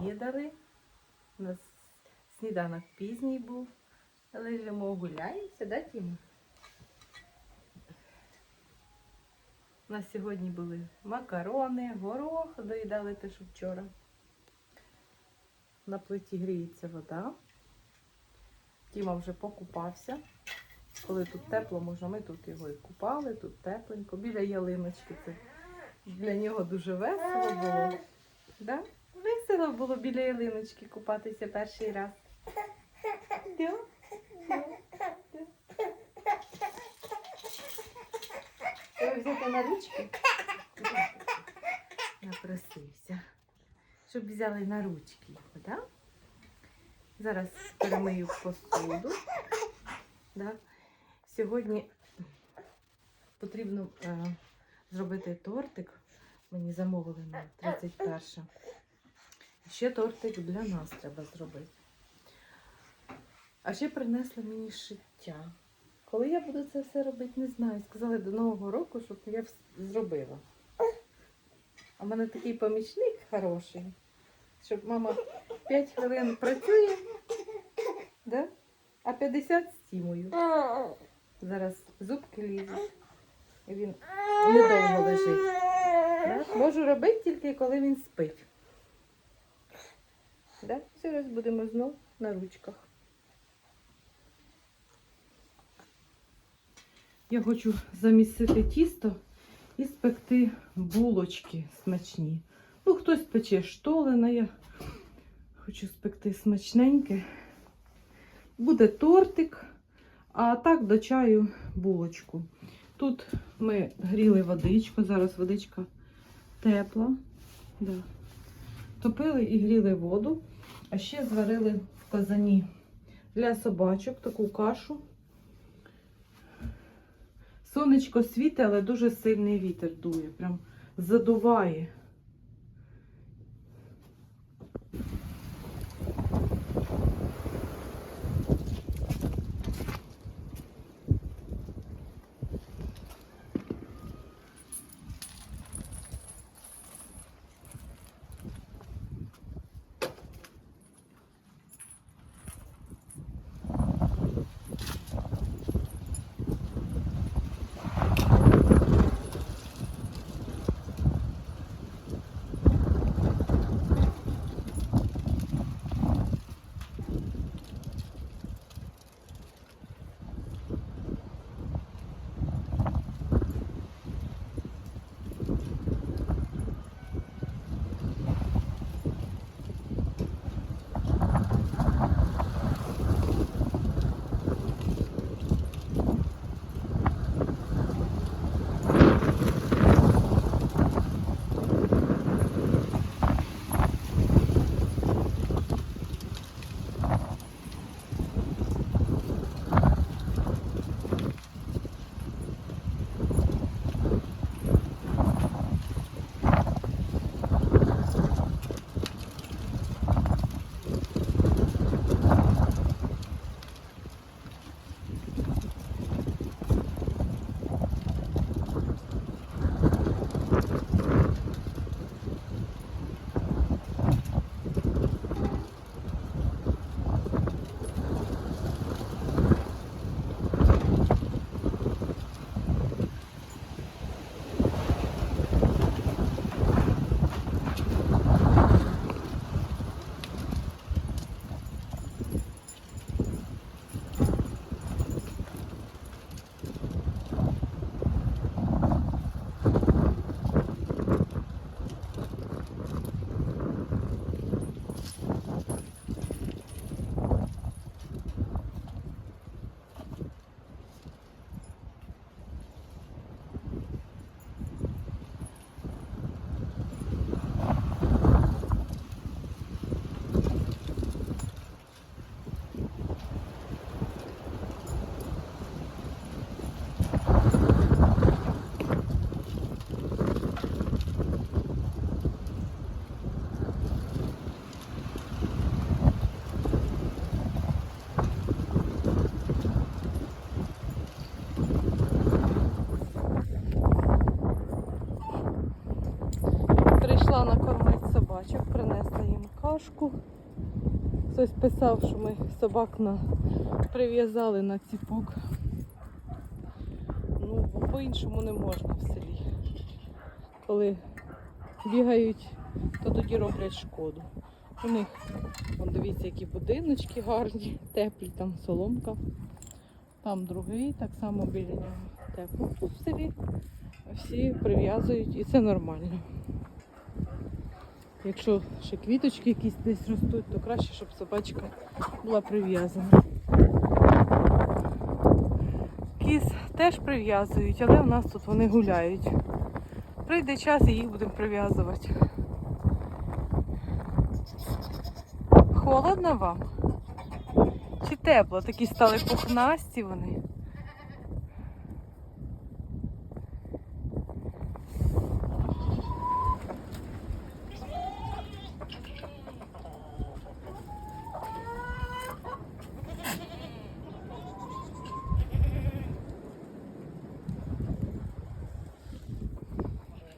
поснідали. У нас сніданок пізній був. Лежимо, гуляємося, да, Тіма? У нас сьогодні були макарони, горох, доїдали те, що вчора. На плиті гріється вода. Тіма вже покупався. Коли тут тепло, може, ми тут його і купали, тут тепленько. Біля ялиночки це для нього дуже весело було. Да? Весело було біля ялиночки купатися перший раз. Да. Взяти на ручки. Напросився. Щоб взяли на ручки його, да? Зараз перемию посуду. Да? Сьогодні потрібно е, зробити тортик. Мені замовили на 31. Ще тортик для нас треба зробити. А ще принесли мені шиття. Коли я буду це все робити, не знаю. Сказали до Нового року, щоб я зробила. А в мене такий помічник хороший, щоб мама 5 хвилин працює, да? а 50 з Тімою. Зараз зубки лізуть. І він недовго лежить. Да? Можу робити тільки коли він спить. Да? Зараз будемо знов на ручках. Я хочу замісити тісто і спекти булочки смачні. Ну, хтось пече штолена, я хочу спекти смачненьке. Буде тортик, а так до чаю булочку. Тут ми гріли водичку, зараз водичка тепла. Да. Топили і гріли воду, а ще зварили в казані для собачок таку кашу. Сонечко світить, але дуже сильний вітер дує, прям задуває. Ромашку. Хтось писав, що ми собак на... прив'язали на ціпок. Ну, по-іншому не можна в селі. Коли бігають, то тоді роблять шкоду. У них, вон, дивіться, які будиночки гарні, теплі, там соломка. Там другий, так само біля нього тепло. Тут в селі всі прив'язують і це нормально. Якщо ще квіточки якісь десь ростуть, то краще, щоб собачка була прив'язана. Кіз теж прив'язують, але у нас тут вони гуляють. Прийде час і їх будемо прив'язувати. Холодно вам? Чи тепло? Такі стали пухнасті вони.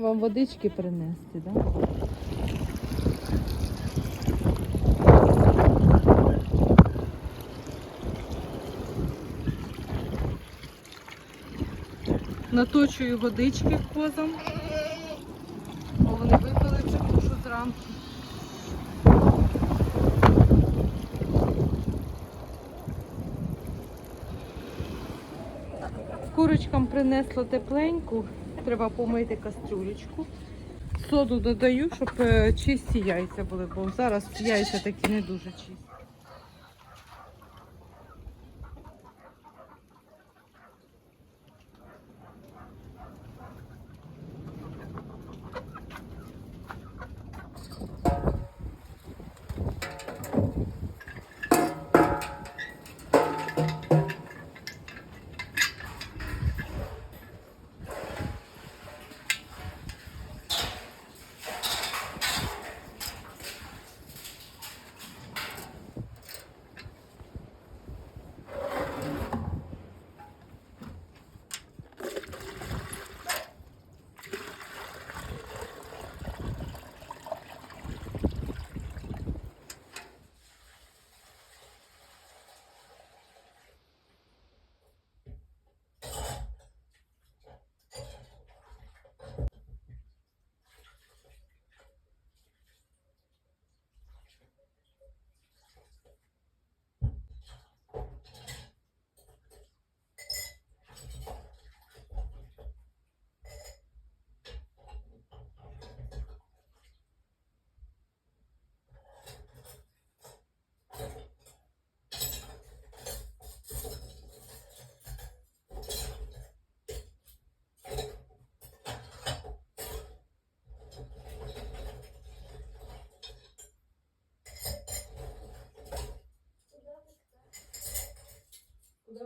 Вам водички принести, так? Да? Наточую водички козам. Бо вони випили цю душу зранку. Курочкам принесла тепленьку, треба помити кастрюлечку. Соду додаю, щоб е, чисті яйця були, бо зараз яйця такі не дуже чисті.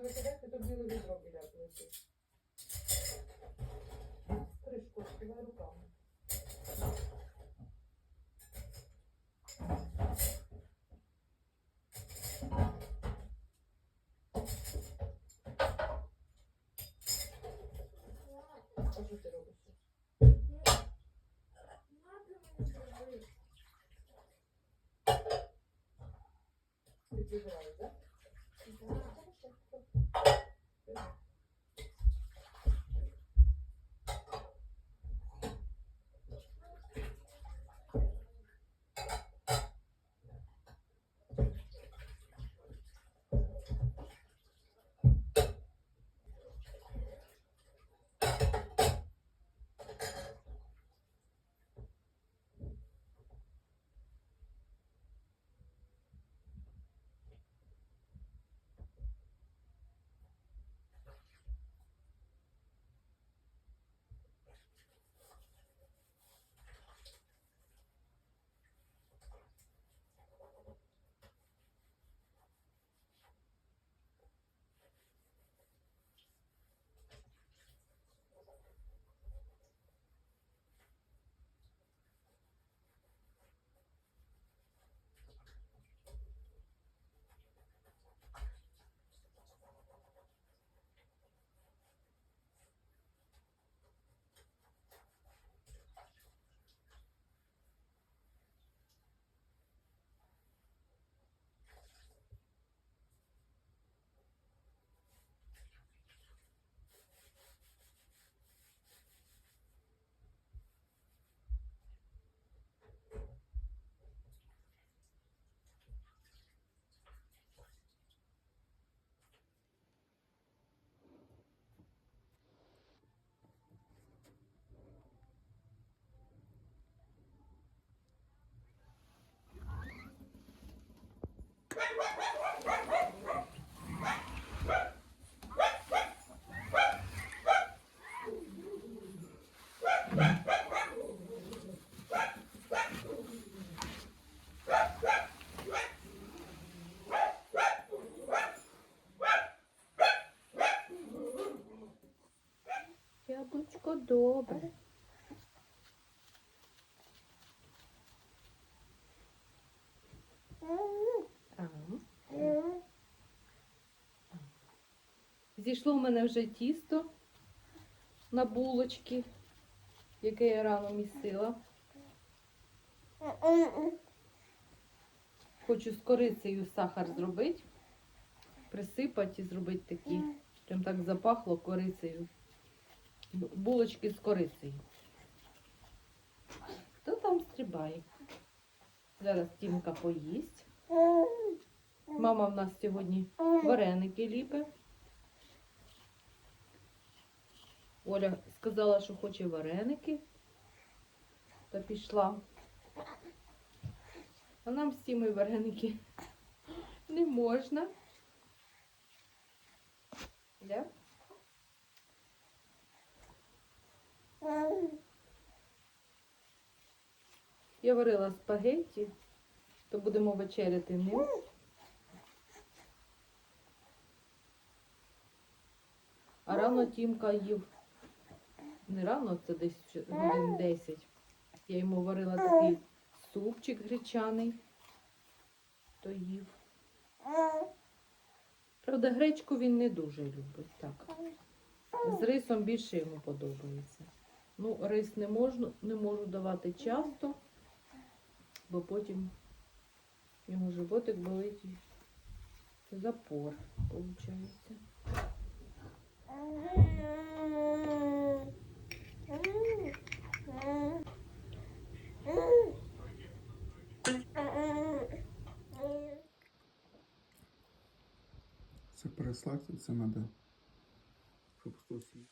Викидати, то біле відро біля плити. Кришку відкривай руками. А що ти робиш? Ти підбираєш, так? Яблучко добре. Зійшло в мене вже тісто на булочки, яке я рано місила. Хочу з корицею сахар зробити, присипати і зробити такі. Прям так запахло корицею. Булочки з корицею. Хто там стрибає? Зараз Тімка поїсть. Мама в нас сьогодні вареники ліпе. Оля сказала, що хоче вареники. Та пішла. А нам з цими вареники не можна. Да? Я варила спагетті, то будемо вечеряти ним. А рано Тімка їв. Не рано, це десь ще годин 10. Я йому варила такий супчик гречаний, то їв. Правда, гречку він не дуже любить. Так. З рисом більше йому подобається. Ну, рис не можу, не можу давати часто, бо потім йому животик болить запор, виходить. Це переслати, це треба. Їв.